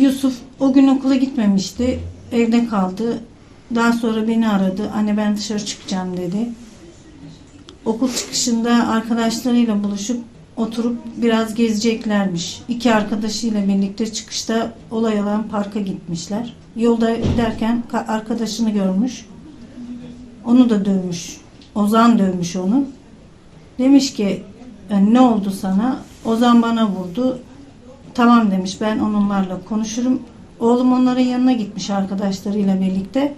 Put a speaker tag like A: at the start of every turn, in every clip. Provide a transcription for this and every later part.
A: Yusuf o gün okula gitmemişti. Evde kaldı. Daha sonra beni aradı. Anne ben dışarı çıkacağım dedi. Okul çıkışında arkadaşlarıyla buluşup oturup biraz gezeceklermiş. İki arkadaşıyla birlikte çıkışta olay olan parka gitmişler. Yolda giderken ka- arkadaşını görmüş. Onu da dövmüş. Ozan dövmüş onu. Demiş ki "E, ne oldu sana? Ozan bana vurdu. Tamam demiş ben onlarla konuşurum. Oğlum onların yanına gitmiş arkadaşlarıyla birlikte.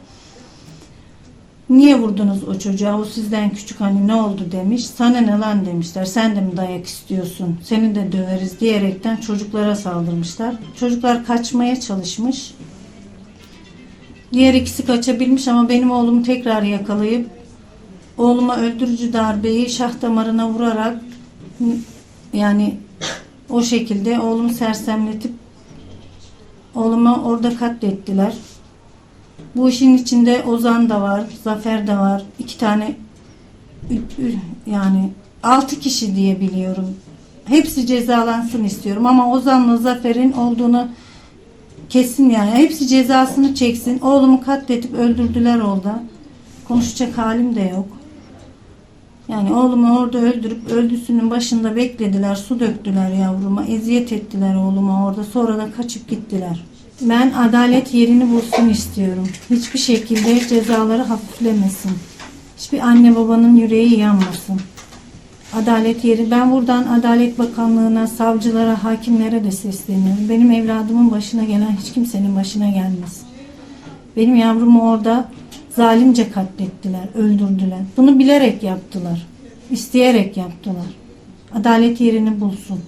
A: Niye vurdunuz o çocuğa? O sizden küçük hani ne oldu demiş. Sana ne lan demişler. Sen de mi dayak istiyorsun? Seni de döveriz diyerekten çocuklara saldırmışlar. Çocuklar kaçmaya çalışmış. Diğer ikisi kaçabilmiş ama benim oğlumu tekrar yakalayıp oğluma öldürücü darbeyi şah damarına vurarak yani o şekilde oğlumu sersemletip oğlumu orada katlettiler. Bu işin içinde Ozan da var, Zafer de var. iki tane yani altı kişi diye biliyorum. Hepsi cezalansın istiyorum ama Ozan'la Zafer'in olduğunu kesin yani. Hepsi cezasını çeksin. Oğlumu katletip öldürdüler orada. Konuşacak halim de yok. Yani oğlumu orada öldürüp öldüsünün başında beklediler. Su döktüler yavruma. Eziyet ettiler oğluma orada. Sonra da kaçıp gittiler. Ben adalet yerini bulsun istiyorum. Hiçbir şekilde cezaları hafiflemesin. Hiçbir anne babanın yüreği yanmasın. Adalet yeri. Ben buradan Adalet Bakanlığı'na, savcılara, hakimlere de sesleniyorum. Benim evladımın başına gelen hiç kimsenin başına gelmez. Benim yavrumu orada zalimce katlettiler, öldürdüler. Bunu bilerek yaptılar. isteyerek yaptılar. Adalet yerini bulsun.